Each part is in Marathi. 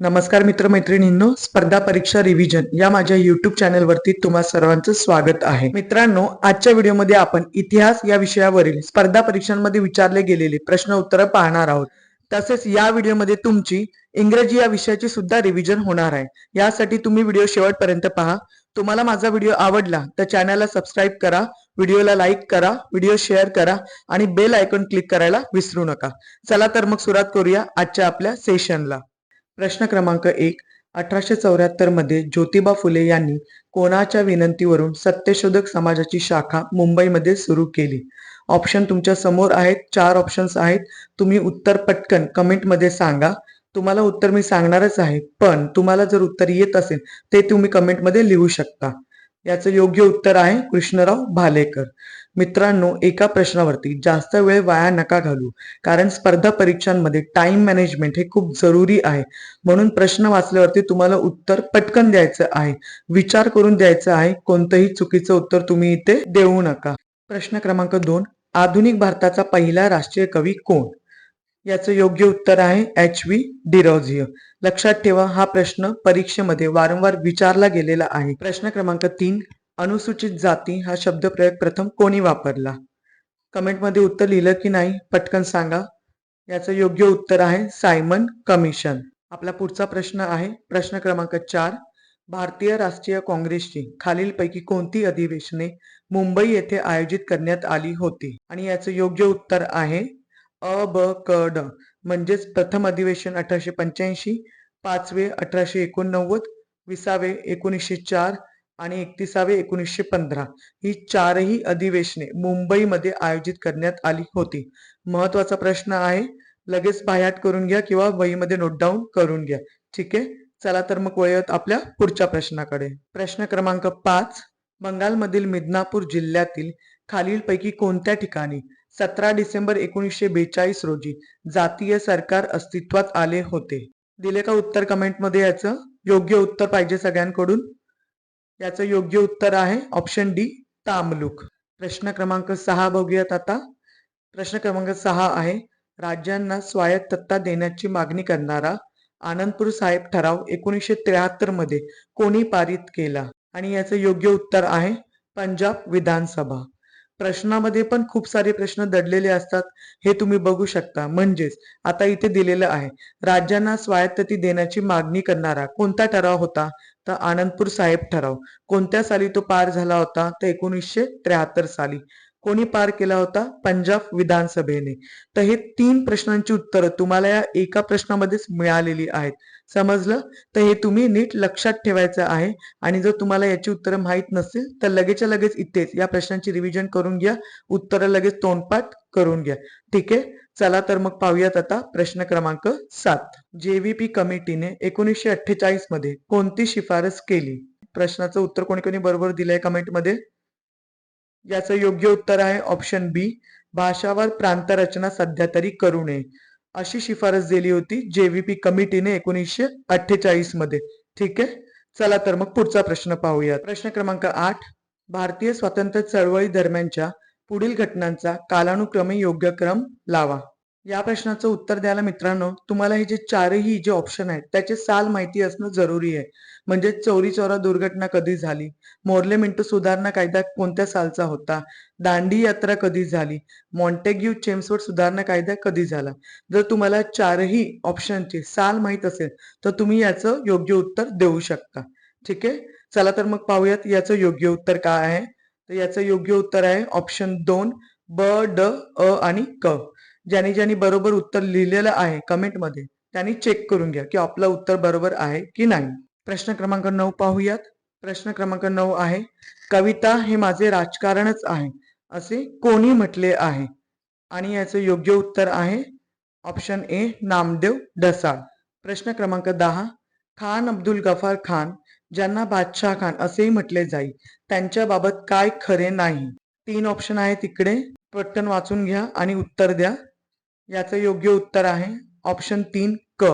नमस्कार मित्रमैत्रिणींनो स्पर्धा परीक्षा रिव्हिजन या माझ्या युट्यूब चॅनलवरती तुम्हा सर्वांचं स्वागत आहे. मित्रांनो आजच्या व्हिडिओमध्ये आपण इतिहास या विषयावरील स्पर्धा परीक्षांमध्ये विचारले गेलेले प्रश्न उत्तर पाहणार आहोत. तसेच या व्हिडिओमध्ये तुमची इंग्रजी या विषयाची सुद्धा रिव्हिजन होणार आहे. यासाठी तुम्ही व्हिडिओ शेवटपर्यंत पहा. तुम्हाला माझा व्हिडिओ आवडला तर चॅनलला सबस्क्राईब करा व्हिडिओला लाईक करा व्हिडिओ शेअर करा आणि बेल आयकॉन क्लिक करायला विसरू नका. चला तर मग सुरुवात करूया आजच्या आपल्या सेशनला प्रश्न क्रमांक एक अठराशे चौऱ्याहत्तरमध्ये ज्योतिबा फुले यांनी कोणाच्या विनंतीवरून सत्यशोधक समाजाची शाखा मुंबईमध्ये सुरू केली? ऑप्शन तुमच्यासमोर आहेत चार ऑप्शन्स आहेत. तुम्ही उत्तर पटकन कमेंटमध्ये सांगा. तुम्हाला उत्तर मी सांगणारच आहे पण तुम्हाला जर उत्तर येत असेल ते तुम्ही कमेंटमध्ये लिहू शकता. याचं योग्य उत्तर आहे कृष्णराव भालेकर. मित्रांनो एका प्रश्नावरती जास्त वेळ वाया नका घालू कारण स्पर्धा परीक्षांमध्ये टाइम मॅनेजमेंट हे खूप जरुरी आहे. म्हणून प्रश्न वाचल्यावरती तुम्हाला उत्तर पटकन द्यायचं आहे. विचार करून द्यायचं आहे. कोणतंही चुकीचं उत्तर तुम्ही इथे देऊ नका. प्रश्न क्रमांक दोन आधुनिक भारताचा पहिला राष्ट्रीय कवी कोण? याचं योग्य उत्तर आहे एच व्ही डिरोझियो लक्षात ठेवा हा प्रश्न परीक्षेमध्ये वारंवार विचारला गेलेला आहे. प्रश्न क्रमांक तीन अनुसूचित जाती हा शब्दप्रयोग प्रथम कोणी वापरला? कमेंटमध्ये उत्तर लिहिलं की नाही पटकन सांगा. याचं योग्य उत्तर आहे सायमन कमिशन. आपला पुढचा प्रश्न आहे प्रश्न क्रमांक चार भारतीय राष्ट्रीय काँग्रेसची खालीलपैकी कोणती अधिवेशने मुंबई येथे आयोजित करण्यात आली होती? आणि याचं योग्य उत्तर आहे अ ब क ड म्हणजेच प्रथम अधिवेशन अठराशे पंच्याऐंशी पाचवे अठराशे एकोणनव्वद विसावे एकोणीसशे चार आणि एकतीसावे एकोणीसशे पंधरा. ही चारही अधिवेशने मुंबईमध्ये आयोजित करण्यात आली होती. महत्त्वाचा प्रश्न आहे लगेच बायाट करून घ्या किंवा वहीमध्ये नोट डाऊन करून घ्या. ठीक आहे? चला तर मग वळूयात आपल्या पुढच्या प्रश्नाकडे. प्रश्न क्रमांक पाच बंगालमधील मिदनापूर जिल्ह्यातील खालीलपैकी कोणत्या ठिकाणी? सतरा डिसेंबर एकोणीसशे बेचाळीस रोजी जातीय सरकार अस्तित्वात आले होते. दिले का उत्तर कमेंटमध्ये याचं? योग्य उत्तर पाहिजे सगळ्यांकडून? याचं योग्य उत्तर आहे ऑप्शन डी तामलुक. प्रश्न क्रमांक सहा बघूयात आता. प्रश्न क्रमांक सहा आहे राज्यांना स्वायत्तता देण्याची मागणी करणारा आनंदपूर साहेब ठराव एकोणीसशे त्र्याहत्तरमध्ये कोणी पारित केला? आणि याचं योग्य उत्तर आहे पंजाब विधानसभा. प्रश्नामध्ये पण खूप सारे प्रश्न दडलेले असतात हे तुम्ही बघू शकता. म्हणजेच आता इथे दिलेलं आहे राज्यांना स्वायत्तती देण्याची मागणी करणारा कोणता ठराव होता? तर आनंदपूर साहेब ठराव कोणत्या साली तो पार झाला होता? तर एकोणीसशे त्र्याहत्तर साली. कोणी पार केला होता? पंजाब विधानसभेने. तर हे तीन प्रश्नांची उत्तरं तुम्हाला या एका प्रश्नामध्येच मिळालेली आहेत. समजलं? तर हे तुम्ही नीट लक्षात ठेवायचं आहे. आणि जर तुम्हाला याची उत्तरं माहीत नसतील तर लगेचच्या लगेच इथेच या प्रश्नांची रिव्हिजन करून घ्या. उत्तरं लगेच तोंडपाठ करून घ्या. ठीक आहे? चला तर मग पाहूयात आता प्रश्न क्रमांक सात. जेव्हीपी कमिटीने एकोणीसशे अठ्ठेचाळीसमध्ये कोणती शिफारस केली? प्रश्नाचं उत्तर कोणी कोणी बरोबर दिलंय कमेंटमध्ये याचं योग्य उत्तर आहे ऑप्शन बी भाषावर प्रांत रचना सध्या तरी करू नये. अशी शिफारस दिली होती जेव्हीपी कमिटीने एकोणीसशे अठ्ठेचाळीसमध्ये. ठीक आहे? चला तर मग पुढचा प्रश्न पाहूया प्रश्न क्रमांक आठ. भारतीय स्वातंत्र्य चळवळी दरम्यानच्या पुढील घटनांचा कालानुक्रमे योग्य क्रम लावा. या प्रश्नाचं उत्तर द्यायला मित्रांनो तुम्हाला हे जे चारही जे ऑप्शन आहेत त्याचे साल माहिती असणं जरुरी आहे. म्हणजे चोरी चोरा दुर्घटना कधी झाली? मोर्ले मिंटो सुधारणा कायदा कोणत्या सालचा होता? दांडी यात्रा कधी झाली? मॉन्टेग्यू चेम्सवर्ड सुधारणा कायदा कधी झाला? जर तुम्हाला चारही ऑप्शनचे साल माहीत असेल तर तुम्ही याचं योग्य उत्तर देऊ शकता. ठीक आहे? चला तर मग पाहूयात याचं योग्य उत्तर काय आहे. तर याचं योग्य उत्तर आहे ऑप्शन दोन ब ड अ आणि क. ज्यांनी ज्यांनी बरोबर उत्तर लिहिलेलं आहे कमेंटमध्ये त्यांनी चेक करून घ्या की आपलं उत्तर बरोबर आहे की नाही. प्रश्न क्रमांक नऊ पाहूयात. प्रश्न क्रमांक नऊ आहे कविता हे माझे राजकारणच आहे असे कोणी म्हटले आहे? आणि याचं योग्य उत्तर आहे ऑप्शन ए नामदेव डसाळ. प्रश्न क्रमांक दहा खान अब्दुल गफार खान ज्यांना बादशाह खान असेही म्हटले जाईल त्यांच्याबाबत काय खरे नाही? तीन ऑप्शन आहे तिकडे पटकन वाचून घ्या आणि उत्तर द्या. याचं योग्य उत्तर आहे ऑप्शन तीन क.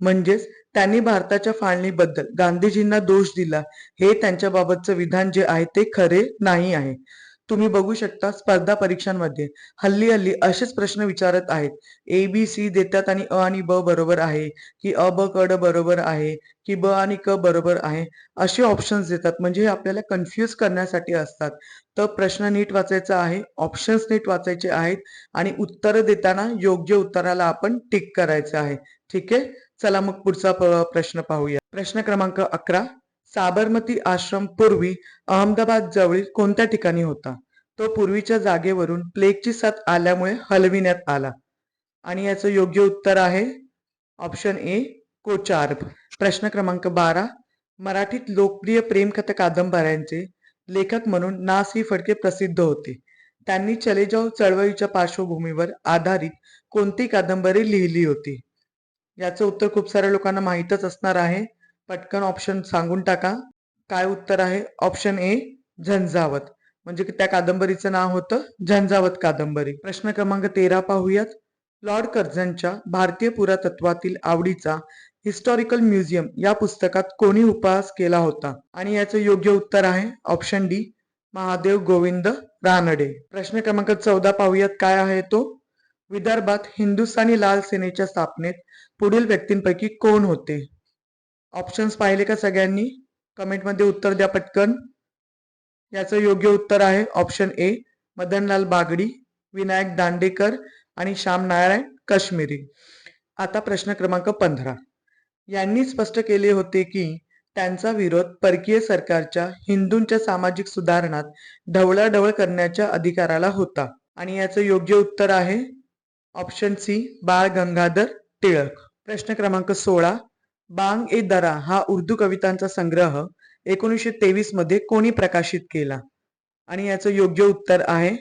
म्हणजेच त्यांनी भारताच्या फाळणीबद्दल गांधीजींना दोष दिला. हे त्यांच्याबाबतचं विधान जे आहे ते खरे नाही आहे. तुम्ही बघू शकता स्पर्धा परीक्षांमध्ये हल्ली हल्ली असेच प्रश्न विचारत आहेत. ए बी सी देतात आणि अ आणि ब बरोबर आहे की अ ब क ड बरोबर आहे की ब आणि क बरोबर आहे असे ऑप्शन्स देतात. म्हणजे हे आपल्याला कन्फ्यूज करण्यासाठी असतात. तर प्रश्न नीट वाचायचा आहे ऑप्शन्स नीट वाचायचे आहेत आणि उत्तर देताना योग्य उत्तराला आपण टिक करायचं आहे. ठीक आहे? चला मग पुढचा प- प्रश्न पाहूया. प्रश्न क्रमांक अकरा. साबरमती आश्रम पूर्वी अहमदाबाद जवळील कोणत्या ठिकाणी होता? तो पूर्वीच्या जागेवरून प्लेगची साथ आल्यामुळे हलविण्यात आला. आणि याचं योग्य उत्तर आहे ऑप्शन ए कोचार्ब. प्रश्न क्रमांक बारा. मराठीत लोकप्रिय प्रेमकथा कादंबऱ्यांचे लेखक म्हणून ना सी फडके प्रसिद्ध होते. त्यांनी चले जाऊ चळवळीच्या पार्श्वभूमीवर आधारित कोणती कादंबरी लिहिली होती? याचं उत्तर खूप साऱ्या लोकांना माहीतच असणार आहे. पटकन ऑप्शन सांगून टाका. काय उत्तर आहे? ऑप्शन ए झंझावत. म्हणजे की त्या कादंबरीचं नाव होतं झंझावत कादंबरी. प्रश्न क्रमांक तेरा पाहूयात. लॉर्ड कर्झनच्या भारतीय पुरातत्वातील आवडीचा हिस्टॉरिकल म्युझियम या पुस्तकात कोणी उपहास केला होता? आणि याचं योग्य उत्तर आहे ऑप्शन डी महादेव गोविंद रानडे. प्रश्न क्रमांक चौदा पाहूयात. काय आहे तो? विदर्भात हिंदुस्थानी लाल सेनेच्या स्थापनेत पुढील व्यक्तींपैकी कोण होते? ऑप्शन्स पाहिले का सगळ्यांनी? कमेंटमध्ये उत्तर द्या पटकन. याचं योग्य उत्तर आहे ऑप्शन ए मदनलाल बागडी विनायक दांडेकर आणि श्याम नारायण काश्मीरी. आता प्रश्न क्रमांक पंधरा. यांनी स्पष्ट केले होते की त्यांचा विरोध परकीय सरकारच्या हिंदूंच्या सामाजिक सुधारणात ढवळाढवळ करण्याच्या अधिकाराला होता. आणि याचं योग्य उत्तर आहे ऑप्शन सी बाळ गंगाधर टिळक. प्रश्न क्रमांक सोळा बांग ए दरा हा उर्दू कवितांचा संग्रह एकोणीसशे तेवीसमध्ये कोणी प्रकाशित केला? आणि याचं योग्य उत्तर आहे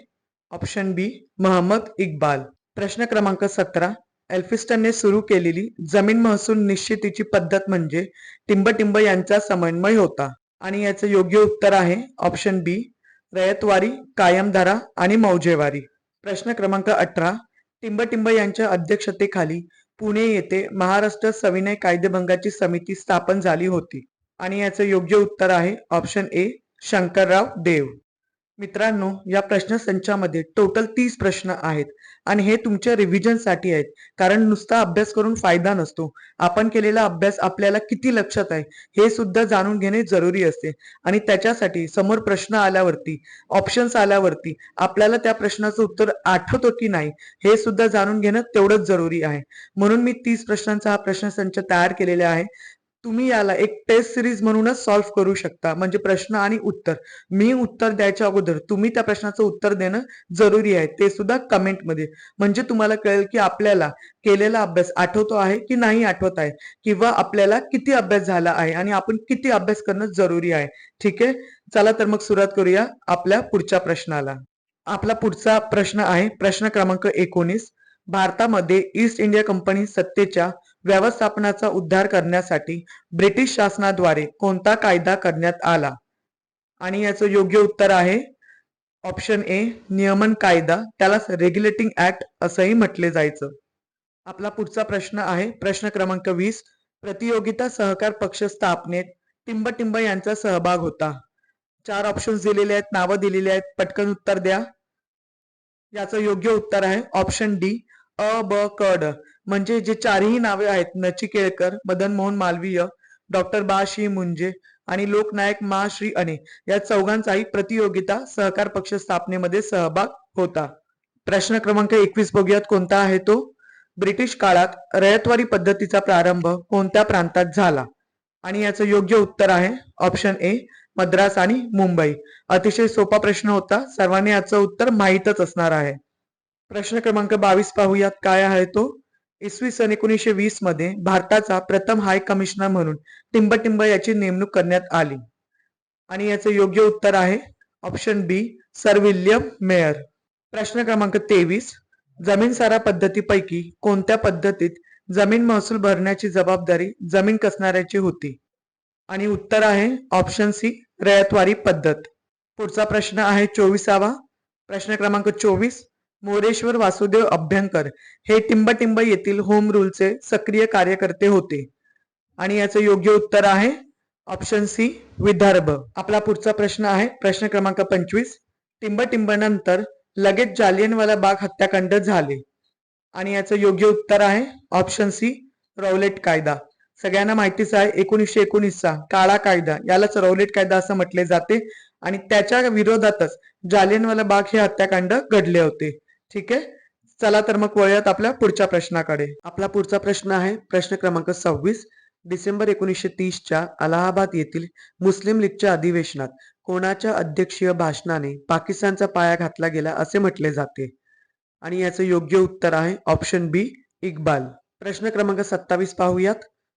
ऑप्शन बी महम्मद इक्बाल. प्रश्न क्रमांक सतरा एल्फिस्टनने सुरू केलेली जमीन महसूल निश्चितीची पद्धत म्हणजे टिंबटिंब यांचा समन्वय होता. आणि याचं योग्य उत्तर आहे ऑप्शन बी रयतवारी कायमधारा आणि मौजेवारी. प्रश्न क्रमांक अठरा टिंबटिंब यांच्या अध्यक्षतेखाली पुणे येथे महाराष्ट्र सविनय कायदेभंगाची समिती स्थापन झाली होती. आणि याचं योग्य उत्तर आहे ऑप्शन ए शंकरराव देव. मित्रांनो या प्रश्नसंचामध्ये टोटल तीस प्रश्न आहेत आणि हे तुमच्या रिव्हिजनसाठी आहेत. कारण नुसता अभ्यास करून फायदा नसतो. आपण केलेला अभ्यास आपल्याला किती लक्षात आहे हे सुद्धा जाणून घेणे जरुरी असते. आणि त्याच्यासाठी समोर प्रश्न आल्यावरती ऑप्शन्स आल्यावरती आपल्याला त्या प्रश्नाचं उत्तर आठवतो की नाही हे सुद्धा जाणून घेणं तेवढंच जरुरी आहे. म्हणून मी तीस प्रश्नांचा हा प्रश्नसंच तयार केलेला आहे. तुम्ही याला एक टेस्ट सिरीज म्हणूनच सॉल्व्ह करू शकता. म्हणजे प्रश्न आणि उत्तर. मी उत्तर द्यायच्या अगोदर तुम्ही त्या प्रश्नाचं उत्तर देणं जरुरी आहे. ते सुद्धा कमेंटमध्ये म्हणजे तुम्हाला कळेल की आपल्याला केलेला अभ्यास आठवतो आहे की नाही आठवत आहे? किंवा आपल्याला किती अभ्यास झाला आहे आणि आपण किती अभ्यास करणं जरुरी आहे? ठीक आहे? चला तर मग सुरुवात करूया आपल्या पुढच्या प्रश्नाला. आपला पुढचा प्रश्न आहे प्रश्न क्रमांक एकोणीस. भारतामध्ये ईस्ट इंडिया कंपनी सत्तेच्या व्यवस्थापनाचा उद्धार करण्यासाठी ब्रिटिश शासनाद्वारे कोणता कायदा करण्यात आला? आणि याचं योग्य उत्तर आहे? ऑप्शन ए नियमन कायदा. त्याला रेग्युलेटिंग ऍक्ट असंही म्हटले जायचं. आपला पुढचा प्रश्न आहे. प्रश्न क्रमांक वीस प्रतियोगिता सहकार पक्ष स्थापनेत टिंबटिंब यांचा सहभाग होता. चार ऑप्शन्स दिलेले आहेत नावं दिलेली आहेत. पटकन उत्तर द्या. याचं योग्य उत्तर आहे. ऑप्शन डी अ ब क ड. म्हणजे जे चारही नावे आहेत नची केळकर मदन मोहन मालवीय डॉक्टर बा श्री मुंजे आणि लोकनायक मा श्री अने या चौघांचाही प्रतियोगिता सहकार पक्ष स्थापनेमध्ये सहभाग होता. प्रश्न क्रमांक एकवीस बघूयात कोणता आहे तो? ब्रिटिश काळात रयतवारी पद्धतीचा प्रारंभ कोणत्या प्रांतात झाला? आणि याचं योग्य उत्तर आहे ऑप्शन ए मद्रास आणि मुंबई. अतिशय सोपा प्रश्न होता सर्वांनी याचं उत्तर माहीतच असणार आहे. प्रश्न क्रमांक बावीस पाहूयात काय आहे तो? इसवी सन एकोणीसशे वीसमध्ये भारताचा प्रथम हाय कमिशनर म्हणून टिंबटिंब याची नेमणूक करण्यात आली. आणि याचं योग्य उत्तर आहे option B sir William Meyer. प्रश्न क्रमांक तेवीस जमीन सारा पद्धतीपैकी कोणत्या पद्धतीत जमीन महसूल भरण्याची जबाबदारी जमीन कसणाऱ्याची होती? आणि उत्तर आहे ऑप्शन सी रयतवारी पद्धत. पुढचा प्रश्न आहे चोवीसावा. प्रश्न क्रमांक चोवीस मोरेश्वर वासुदेव अभ्यंकर हे टिंबटिंब येथील होम रूलचे सक्रिय कार्यकर्ते होते. आणि याचं योग्य उत्तर आहे ऑप्शन सी विदर्भ. आपला पुढचा प्रश्न आहे प्रश्न क्रमांक पंचवीस. टिंबटिंब नंतर लगेच जालियनवाला बाग हत्याकांड झाले. आणि याचं योग्य उत्तर आहे ऑप्शन सी रौलेट कायदा. सगळ्यांना माहितीच आहे एकोणीसशे एकोणीसचा काळा कायदा यालाच रौलेट कायदा असं म्हटले जाते. आणि त्याच्या विरोधातच जालियनवाला बाग हे हत्याकांड घडले होते. ठीक आहे? चला तर मग वळूयात आपल्या पुढच्या प्रश्नाकडे. आपला पुढचा प्रश्न आहे प्रश्न क्रमांक सव्वीस. डिसेंबर एकोणीसशे तीसच्या अलाहाबाद येथील मुस्लिम लीगच्या अधिवेशनात कोणाच्या अध्यक्षीय भाषणाने पाकिस्तानचा पाया घातला गेला असे म्हटले जाते? आणि याचं योग्य उत्तर आहे ऑप्शन बी इक्बाल. प्रश्न क्रमांक सत्तावीस पाहूयात.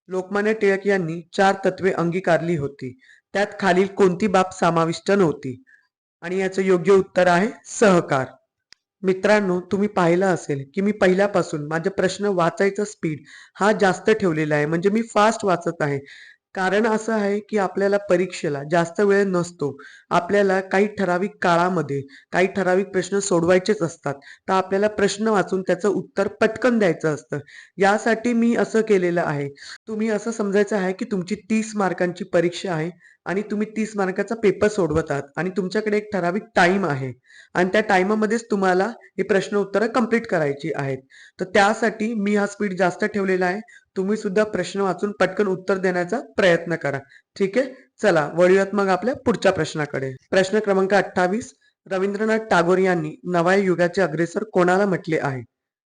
लोकमान्य टिळक यांनी चार तत्वे अंगीकारली होती. त्यात खालील कोणती बाब समाविष्ट नव्हती? आणि याचं योग्य उत्तर आहे सहकार. मित्रांनो तुम्ही पाहिलं असेल की मी पहिल्यापासून माझे प्रश्न वाचायचा स्पीड हा जास्त ठेवलेला आहे. म्हणजे मी फास्ट वाचत आहे. कारण असं आहे की आपल्याला परीक्षेला जास्त वेळ नसतो. आपल्याला काही ठराविक काळामध्ये काही ठराविक प्रश्न सोडवायचेच असतात. तर आपल्याला प्रश्न वाचून त्याचं उत्तर पटकन द्यायचं असतं. यासाठी मी असं केलेलं आहे. तुम्ही असं समजायचं आहे की तुमची तीस मार्कांची परीक्षा आहे. आणि तुम्ही तीस मार्काचा पेपर सोडवत आहात. आणि तुमच्याकडे एक ठराविक टाइम आहे. आणि त्या टाइमामध्येच तुम्हाला हे प्रश्न उत्तरं कंप्लीट करायची आहेत. तर त्यासाठी मी हा स्पीड जास्त ठेवलेला आहे. तुम्ही सुद्धा प्रश्न वाचून पटकन उत्तर देण्याचा प्रयत्न करा. ठीक आहे? चला वळूयात मग आपल्या पुढच्या प्रश्नाकडे. प्रश्न क्रमांक अठ्ठावीस रवींद्रनाथ टागोर यांनी नव्या युगाचे अग्रेसर कोणाला म्हटले आहे?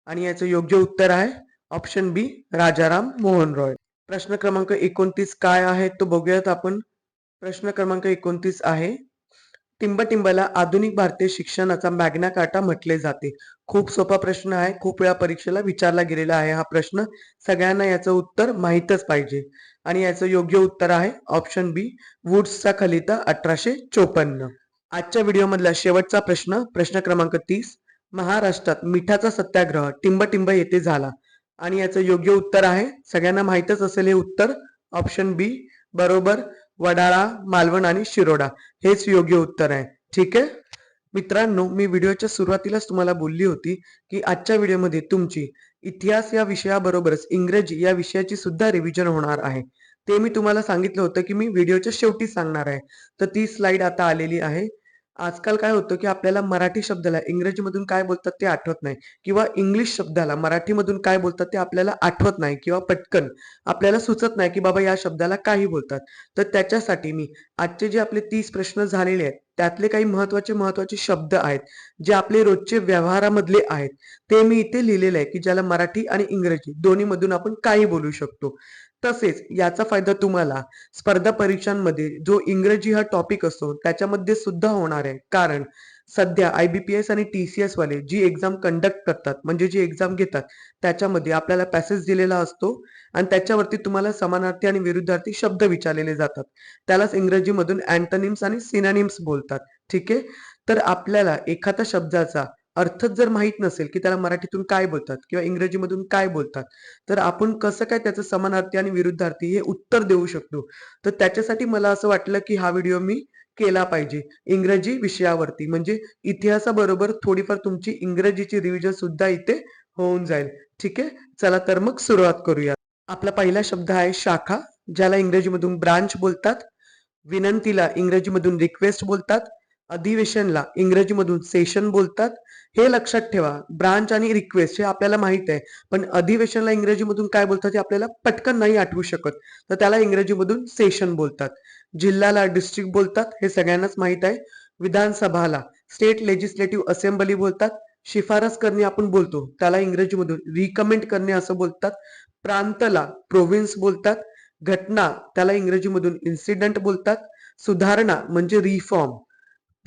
आणि याचं योग्य उत्तर आहे ऑप्शन बी राजाराम मोहन रॉय. प्रश्न क्रमांक एकोणतीस काय आहे? तो बघूयात आपण. प्रश्न क्रमांक एकोणतीस आहे. टिंबटिंबाला आधुनिक भारतीय शिक्षणाचा मॅग्ना काटा म्हटले जाते. खूप सोपा प्रश्न आहे. खूप वेळा परीक्षेला विचारला गेलेला आहे हा प्रश्न. सगळ्यांना याचं उत्तर माहीतच पाहिजे. आणि याचं योग्य उत्तर आहे ऑप्शन बी वुड्सचा खलिता अठराशे चोपन्न. आजच्या व्हिडिओमधला शेवटचा प्रश्न प्रश्न क्रमांक तीस. महाराष्ट्रात मिठाचा सत्याग्रह टिंबटिंब येथे झाला. आणि याचं योग्य उत्तर आहे. सगळ्यांना माहीतच असेल हे उत्तर. ऑप्शन बी बरोबर. वडाळा मालवण आणि शिरोडा. हेच योग्य उत्तर आहे. ठीक आहे? मित्रांनो मी व्हिडिओच्या सुरुवातीलाच तुम्हाला बोलली होती की आजच्या व्हिडिओमध्ये तुमची इतिहास या विषयाबरोबरच इंग्रजी या विषयाची सुद्धा रिव्हिजन होणार आहे. ते मी तुम्हाला सांगितलं होतं की मी व्हिडिओच्या शेवटी सांगणार आहे. तर ती स्लाइड आता आलेली आहे. आजकाल काय होतं की आपल्याला मराठी शब्दाला इंग्रजीमधून काय बोलतात ते आठवत नाही. किंवा इंग्लिश शब्दाला मराठीमधून काय बोलतात ते आपल्याला आठवत नाही किंवा पटकन आपल्याला सुचत नाही की बाबा या शब्दाला काही बोलतात. तर त्याच्यासाठी मी आजचे जे आपले तीस प्रश्न झालेले आहेत त्यातले काही महत्त्वाचे महत्त्वाचे शब्द आहेत जे आपले रोजचे व्यवहारामधले आहेत ते मी इथे लिहिलेले आहे की ज्याला मराठी आणि इंग्रजी दोन्हीमधून आपण काही बोलू शकतो. तसेच याचा फायदा तुम्हाला स्पर्धा परीक्षांमध्ये जो इंग्रजी हा टॉपिक असतो त्याच्यामध्ये सुद्धा होणार आहे. कारण सध्या आय बी पी एस आणि टी सी एस वाले जी एक्झाम कंडक्ट करतात म्हणजे जी एक्झाम घेतात त्याच्यामध्ये आपल्याला पॅसेज दिलेला असतो आणि त्याच्यावरती तुम्हाला समानार्थी आणि विरुद्धार्थी शब्द विचारलेले जातात. त्यालाच इंग्रजीमधून अँटनिम्स आणि सिनानिम्स बोलतात. ठीक आहे? तर आपल्याला एखाद्या शब्दाचा अर्थच जर माहीत नसेल की त्याला मराठीतून काय बोलतात किंवा इंग्रजीमधून काय बोलतात तर आपण कसं काय त्याचं समानार्थी आणि विरुद्धार्थी हे उत्तर देऊ शकतो? तर त्याच्यासाठी मला असं वाटलं की हा व्हिडिओ मी केला पाहिजे. इंग्रजी विषयावरती. म्हणजे इतिहासाबरोबर थोडीफार तुमची इंग्रजीची रिव्हिजन सुद्धा इथे होऊन जाईल. ठीक आहे? चला तर मग सुरुवात करूया. आपला पहिला शब्द आहे शाखा ज्याला इंग्रजीमधून ब्रांच बोलतात. विनंतीला इंग्रजीमधून रिक्वेस्ट बोलतात. अधिवेशनला इंग्रजीमधून सेशन बोलतात. हे लक्षात ठेवा. ब्रांच आणि रिक्वेस्ट हे आपल्याला माहीत आहे. पण अधिवेशनला इंग्रजीमधून काय बोलतात हे आपल्याला पटकन नाही आठवू शकत. तर त्याला इंग्रजीमधून सेशन बोलतात. जिल्ह्याला डिस्ट्रिक्ट बोलतात हे सगळ्यांनाच माहीत आहे. विधानसभाला स्टेट लेजिस्लेटिव्ह असेंब्ली बोलतात. शिफारस करणे आपण बोलतो. त्याला इंग्रजीमधून रिकमेंड करणे असं बोलतात. प्रांतला प्रोव्हिन्स बोलतात. घटना त्याला इंग्रजीमधून इन्सिडेंट बोलतात. सुधारणा म्हणजे रिफॉर्म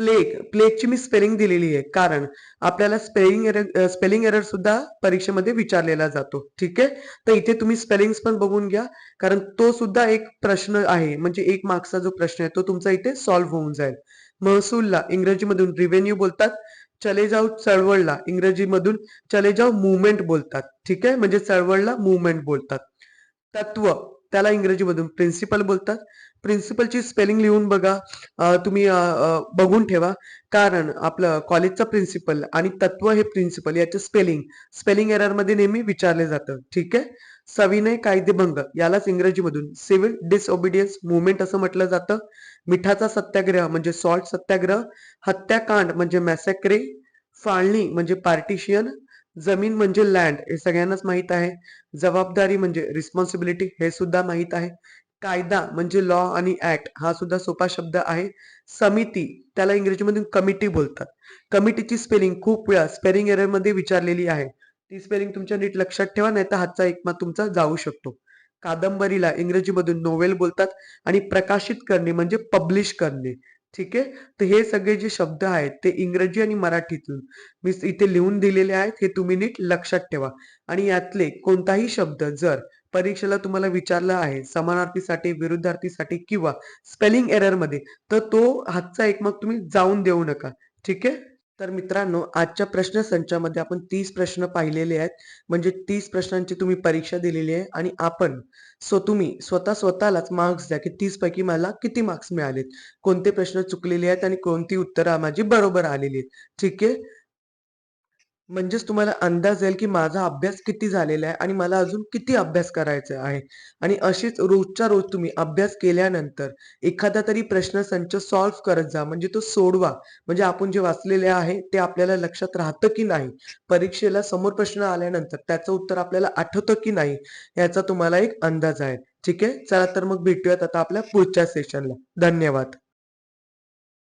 प्लेग प्लेगची मी स्पेलिंग दिलेली आहे. कारण आपल्याला स्पेलिंग एरर स्पेलिंग एरर सुद्धा परीक्षेमध्ये विचारलेला जातो. ठीक? आहे तर इथे तुम्ही स्पेलिंग पण बघून घ्या. कारण तो सुद्धा एक प्रश्न आहे. म्हणजे एक मार्क्सचा जो प्रश्न आहे तो तुमचा इथे सॉल्व्ह होऊन जाईल. महसूलला इंग्रजीमधून रिव्हेन्यू बोलतात. चले जाऊ चळवळला इंग्रजीमधून चले जाऊ मुवमेंट बोलतात. ठीक? आहे म्हणजे चळवळला मुवमेंट बोलतात. तत्व. त्याला इंग्रजीमधून प्रिन्सिपल बोलतात. प्रिन्सिपलची स्पेलिंग लिहून बघा. तुम्ही बघून ठेवा. कारण आपलं कॉलेजचं प्रिन्सिपल आणि तत्व हे प्रिन्सिपल याचे स्पेलिंग स्पेलिंग एररमध्ये नेहमी विचारले जातं. ठीक आहे? सविनय कायदेभंग यालाच इंग्रजीमधून सिव्हिल डिसओबिडियन्स मुवमेंट असं म्हटलं जातं. मिठाचा सत्याग्रह म्हणजे सॉल्ट सत्याग्रह. हत्याकांड म्हणजे मॅसेक्रे फाळणी म्हणजे पार्टिशियन जमीन म्हणजे लँड हे सगळ्यांनाच माहीत आहे. जबाबदारी म्हणजे रिस्पॉन्सिबिलिटी हे सुद्धा माहीत आहे. कायदा म्हणजे लॉ आणि ऍक्ट हा सुद्धा सोपा शब्द आहे. समिती त्याला इंग्रजीमधून कमिटी बोलतात. कमिटीची स्पेलिंग खूप वेळा स्पेलिंग एररमध्ये विचारलेली आहे. ती स्पेलिंग तुमच्या नीट लक्षात ठेवा नाही तर हातचा एक मार्क तुमचा जाऊ शकतो. कादंबरीला इंग्रजीमधून नोवेल बोलतात आणि प्रकाशित करणे म्हणजे पब्लिश करणे. ठीक आहे? तर हे सगळे जे शब्द आहेत ते इंग्रजी आणि मराठीतून मी इथे लिहून दिलेले आहेत हे तुम्ही नीट लक्षात ठेवा. आणि यातले कोणताही शब्द जर परीक्षेला तुम्हाला विचारला आहे समानार्थीसाठी विरुद्धार्थीसाठी किंवा स्पेलिंग एररमध्ये तर तो हातचा एक मग तुम्ही जाऊन देऊ नका. ठीक आहे? तर मित्रांनो आजच्या प्रश्न संचामध्ये आपण तीस प्रश्न पाहिलेले आहेत. म्हणजे तीस प्रश्नांची तुम्ही परीक्षा दिलेली आहे आणि आपण सो तुम्ही स्वतः स्वतःलाच मार्क्स द्या की तीस पैकी मला किती मार्क्स मिळालेत? कोणते प्रश्न चुकलेले आहेत आणि कोणती उत्तरं माझी बरोबर आलेली आहेत? ठीक आहे? म्हणजेच तुम्हाला अंदाज येईल की माझा अभ्यास किती झालेला आहे आणि मला अजून किती अभ्यास करायचा आहे. आणि अशीच रोजच्या रोज तुम्ही अभ्यास केल्यानंतर एखादा तरी प्रश्न संच सॉल्व्ह करत जा म्हणजे तो सोडवा. म्हणजे आपण जे वाचलेले आहे ते आपल्याला लक्षात राहतं की नाही. परीक्षेला समोर प्रश्न आल्यानंतर त्याचं उत्तर आपल्याला आठवतं की नाही याचा तुम्हाला एक अंदाज आहे. ठीक आहे? चला तर मग भेटूयात आता आपल्या पुढच्या सेशनला धन्यवाद.